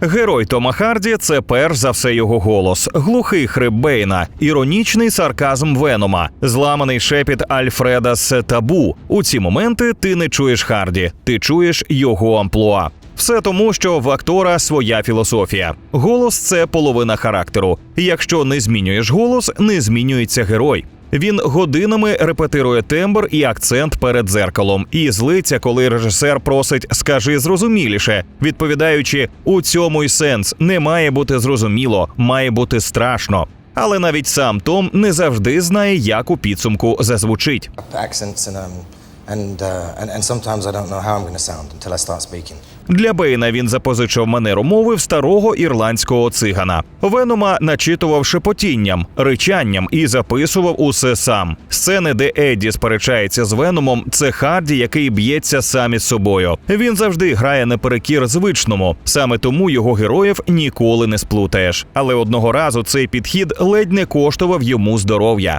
Герой Тома Харді це перш за все його голос, глухий хрип Бейна, іронічний сарказм Венома, зламаний шепіт Альфреда з табу. У ці моменти ти не чуєш Харді, ти чуєш його амплуа. Все тому, що в актора своя філософія. Голос це половина характеру. Якщо не змінюєш голос, не змінюється герой. Він годинами репетирує тембр і акцент перед дзеркалом, і злиться, коли режисер просить скажи зрозуміліше, відповідаючи у цьому й сенс не має бути зрозуміло, має бути страшно. Але навіть сам Том не завжди знає, як у підсумку зазвучить. And, uh, and and sometimes I don't know how I'm going to sound until I start speaking. Для Бейна він запозичив манеру мови в старого ірландського цигана. Венома начитував шепотінням, ричанням і записував усе сам. Сцени, де Едді сперечається з Веномом, це Харді, який б'ється сам із собою. Він завжди грає наперекір звичному. Саме тому його героїв ніколи не сплутаєш. Але одного разу цей підхід ледь не коштував йому здоров'я.